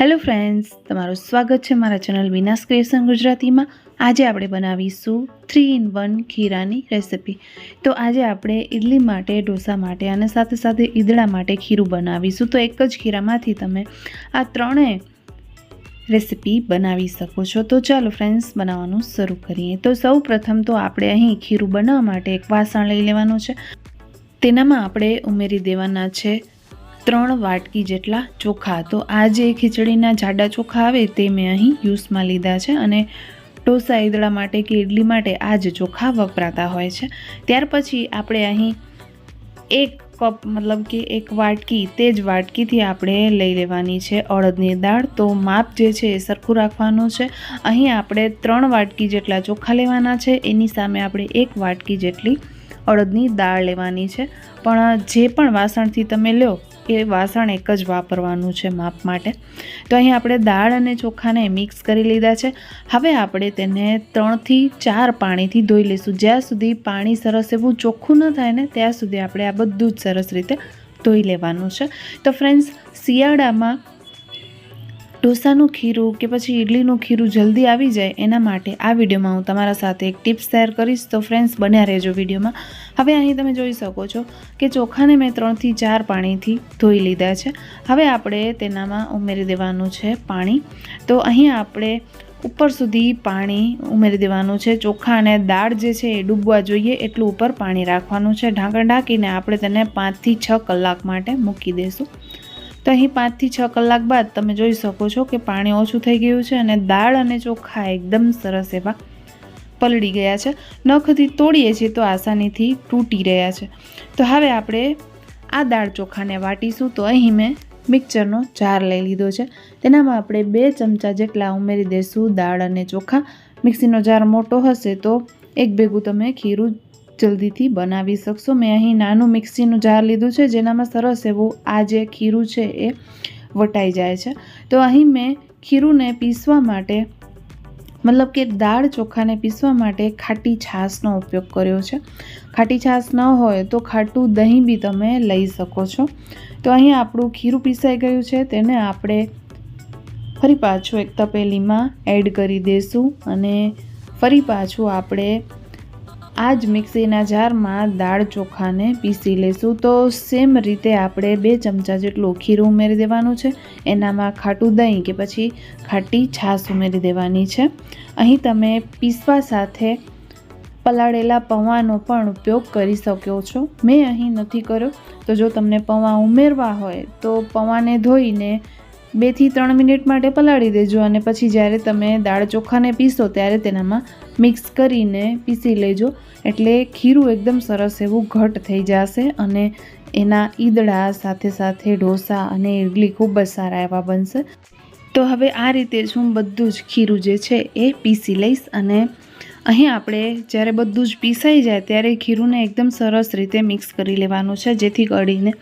Hello friends તમારું સ્વાગત છે મારા ચેનલ વિનાસ ક્રિએશન ગુજરાતીમાં. આજે આપણે બનાવીશું થ્રી ઇન વન ખીરાની રેસિપી. તો આજે આપણે ઇડલી માટે, ઢોસા માટે અને સાથે સાથે ઈદળા માટે ખીરું બનાવીશું. તો એક જ ખીરામાંથી તમે આ ત્રણેય રેસિપી બનાવી શકો છો. તો ચાલો ફ્રેન્ડ્સ બનાવવાનું શરૂ કરીએ. તો સૌ પ્રથમ તો આપણે અહીં ખીરું બનાવવા માટે એક વાસણ લઈ લેવાનું છે. તેનામાં આપણે ઉમેરી દેવાના છે ત્રણ વાટકી જેટલા ચોખા. તો આ જે ખીચડીના જાડા ચોખા આવે તે મેં અહીં યુઝમાં લીધા છે અને ઢોસા ઈદળા માટે કે ઇડલી માટે આ જ ચોખા વપરાતા હોય છે. ત્યાર પછી આપણે અહીં એક કપ મતલબ કે એક વાટકી તે જ વાટકીથી આપણે લઈ લેવાની છે અડદની દાળ. તો માપ જે છે એ સરખું રાખવાનું છે. અહીં આપણે ત્રણ વાટકી જેટલા ચોખા લેવાના છે. એની સામે આપણે એક વાટકી જેટલી અડદની દાળ લેવાની છે. પણ જે પણ વાસણથી તમે લો એ વાસણ એક જ વાપરવાનું છે માપ માટે. તો અહીં આપણે દાળ અને ચોખાને મિક્સ કરી લીધા છે. હવે આપણે તેને ત્રણથી ચાર પાણીથી ધોઈ લઈશું. જ્યાં સુધી પાણી સરસ એવું ચોખ્ખું ન થાય ને, ત્યાં સુધી આપણે આ બધું જ સરસ રીતે ધોઈ લેવાનું છે. તો ફ્રેન્ડ્સ શિયાળામાં ઢોસાનું ખીરું કે પછી ઇડલીનું ખીરું જલ્દી આવી જાય એના માટે આ વિડીયોમાં હું તમારા સાથે એક ટિપ્સ શેર કરીશ. તો ફ્રેન્ડ્સ બન્યા રહેજો વિડીયોમાં. હવે અહીં તમે જોઈ શકો છો કે ચોખાને મેં ત્રણથી ચાર પાણીથી ધોઈ લીધા છે. હવે આપણે તેનામાં ઉમેરી દેવાનું છે પાણી. તો અહીં આપણે ઉપર સુધી પાણી ઉમેરી દેવાનું છે. ચોખા અને દાળ જે છે એ ડૂબવા જોઈએ, એટલું ઉપર પાણી રાખવાનું છે. ઢાંકણ ઢાંકીને આપણે તેને પાંચથી છ કલાક માટે મૂકી દઈશું તો અહીં પાંચથી છ કલાક બાદ તમે જોઈ શકો છો કે પાણી ઓછું થઈ ગયું છે અને દાળ અને ચોખા એકદમ સરસ એવા પલળી ગયા છે. નખથી તોડીએ છીએ તો આસાનીથી તૂટી રહ્યા છે. તો હવે આપણે આ દાળ ચોખાને વાટીશું તો અહીં મેં મિક્સરનો જાર લઈ લીધો છે. તેનામાં આપણે બે ચમચા જેટલા ઉમેરી દઈશું દાળ અને ચોખા. મિક્સીનો જાર મોટો હશે તો એક ભેગું તમે ખીરું જલ્દીથી બનાવી શકશો. મેં અહીં નાનું મિક્સીનું જાર લીધું છે, જેનામાં સરસ એવું આ જે ખીરું છે એ વટાઈ જાય છે. તો અહીં મેં ખીરુંને પીસવા માટે, મતલબ કે દાળ ચોખાને પીસવા માટે ખાટી છાશનો ઉપયોગ કર્યો છે. ખાટી છાશ ન હોય તો ખાટું દહીં બી તમે લઈ શકો છો. તો અહીં આપણું ખીરું પીસાઈ ગયું છે, તેને આપણે ફરી પાછું એક તપેલીમાં એડ કરી દઈશું અને ફરી પાછું આપણે આ જ મિક્સીના જારમાં દાળ ચોખાને પીસી લઈશું તો સેમ રીતે આપણે બે ચમચા જેટલું ખીરું ઉમેરી દેવાનું છે. એનામાં ખાટું દહીં કે પછી ખાટી છાશ ઉમેરી દેવાની છે. અહીં તમે પીસવા સાથે પલાળેલા પૌવાનો પણ ઉપયોગ કરી શકો છો. મેં અહીં નથી કર્યો. તો જો તમને પૌવા ઉમેરવા હોય તો પૌવાને ધોઈને બેથી ત્રણ મિનિટ માટે પલાળી દેજો અને પછી જ્યારે તમે દાળ ચોખાને પીસો ત્યારે તેનામાં મિક્સ કરીને પીસી લેજો. એટલે ખીરું એકદમ સરસ એવું ઘટ થઈ જશે અને એના ઈદડા, સાથે સાથે ઢોસા અને ઇડલી ખૂબ જ સારા એવા બનશે. તો હવે આ રીતે જ હું બધું જ ખીરું જે છે એ પીસી લઈશ અને અહીં આપણે જ્યારે બધું જ પીસાઈ જાય ત્યારે ખીરુંને એકદમ સરસ રીતે મિક્સ કરી લેવાનું છે, જેથી કરીને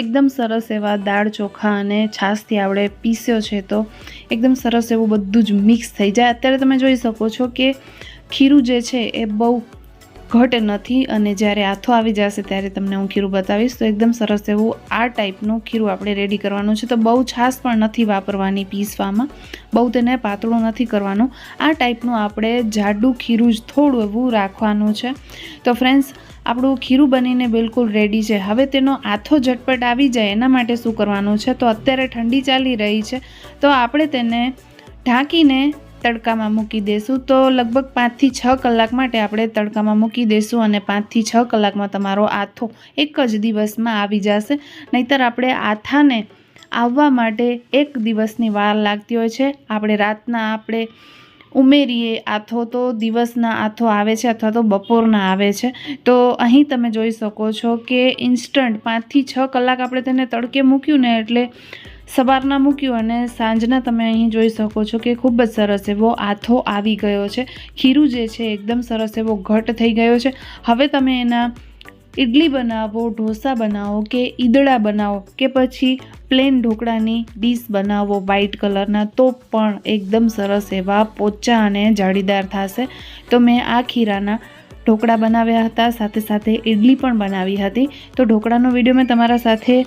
એકદમ સરસ એવા દાળ ચોખા અને છાશથી આપણે પીસ્યો છે તો એકદમ સરસ એવું બધું જ મિક્સ થઈ જાય. અત્યારે તમે જોઈ શકો છો કે ખીરું જે છે એ બહુ ઘટ નથી અને જ્યારે આથો આવી જશે ત્યારે તમને હું ખીરું બતાવીશ, તો એકદમ સરસ એવું આ ટાઈપનું ખીરું આપણે રેડી કરવાનું છે. તો બહુ છાશ પણ નથી વાપરવાની પીસવામાં, બહુ તેને પાતળું નથી કરવાનું. આ ટાઈપનું આપણે જાડું ખીરું જ થોડું એવું રાખવાનું છે. તો ફ્રેન્ડ્સ આપણું ખીરું બનીને બિલકુલ રેડી છે. હવે તેનો આથો ઝટપટ આવી જાય, એના માટે શું કરવાનું છે? તો અત્યારે ઠંડી ચાલી રહી છે. તો આપણે તેને ઢાંકીને તડકામાં મૂકી દઈશું તો લગભગ પાંચથી છ કલાક માટે આપણે તડકામાં મૂકી દઈશું અને પાંચથી છ કલાકમાં તમારો આથો એક જ દિવસમાં આવી જશે. નહીતર આપણે આથાને આવવા માટે એક દિવસની વાર લાગતી હોય છે. આપણે રાતના આપણે ઉમેરીએ આથો તો દિવસના આથો આવે છે અથવા તો બપોરના આવે છે. તો અહીં તમે જોઈ શકો છો કે ઇન્સ્ટન્ટ પાંચથી છ કલાક આપણે તેને તડકે મૂક્યું ને એટલે સવારના મૂક્યું અને સાંજના તમે અહીં જોઈ શકો છો કે ખૂબ જ સરસ એવો આથો આવી ગયો છે. ખીરું જે છે એકદમ સરસ એવો ઘટ થઈ ગયો છે. હવે તમે એના ઇડલી બનાવો, ઢોસા બનાવો કે ઈદળા બનાવો કે પછી પ્લેન ઢોકળાની ડીશ બનાવો વ્હાઈટ કલરના તો પણ એકદમ સરસ એવા પોચા અને જાળીદાર થશે. તો મેં આ ખીરાના ઢોકળા બનાવ્યા હતા, સાથે સાથે ઇડલી પણ બનાવી હતી. તો ઢોકળાનો વીડિયો મેં તમારા સાથે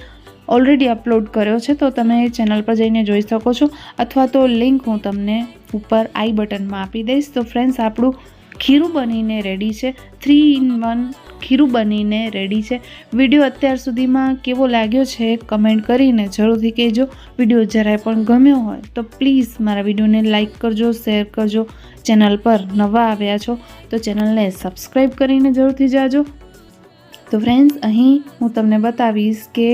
ઓલરેડી અપલોડ કર્યો છે, તો તમે ચેનલ પર જઈને જોઈ શકો છો. અથવા તો લિંક હું તમને ઉપર આઈ બટનમાં આપી દઈશ. તો ફ્રેન્ડ્સ આપણું ખીરું બનીને રેડી છે. થ્રી ઇન વન ખીરું બનીને રેડી છે. વીડિયો અત્યાર સુધીમાં કેવો લાગ્યો છે કમેન્ટ કરીને જરૂરથી કહેજો. વીડિયો જરાય પણ ગમ્યો હોય, તો પ્લીઝ મારા વિડીયોને લાઇક કરજો શેર કરજો. ચેનલ પર નવા આવ્યા છો, તો ચેનલને સબસ્ક્રાઈબ કરીને જરૂરથી જાજો. તો ફ્રેન્ડ્સ અહીં હું તમને બતાવીશ કે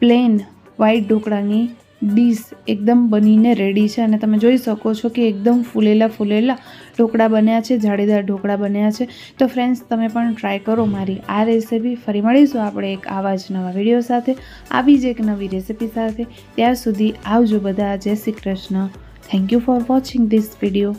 પ્લેન વ્હાઈટ ઢોકળાની ડીશ એકદમ બનીને રેડી છે અને તમે જોઈ શકો છો કે એકદમ ફૂલેલા ફૂલેલા ઢોકળા બન્યા છે, જાળીદાર ઢોકળા બન્યા છે. તો ફ્રેન્ડ્સ તમે પણ ટ્રાય કરો મારી આ રેસીપી ફરી મળીશું આપણે એક આવા જ નવા વીડિયો સાથે. આવી જ એક નવી રેસીપી સાથે. ત્યાં સુધી આવજો બધા. જય Shri Krishna. Thank you for watching this video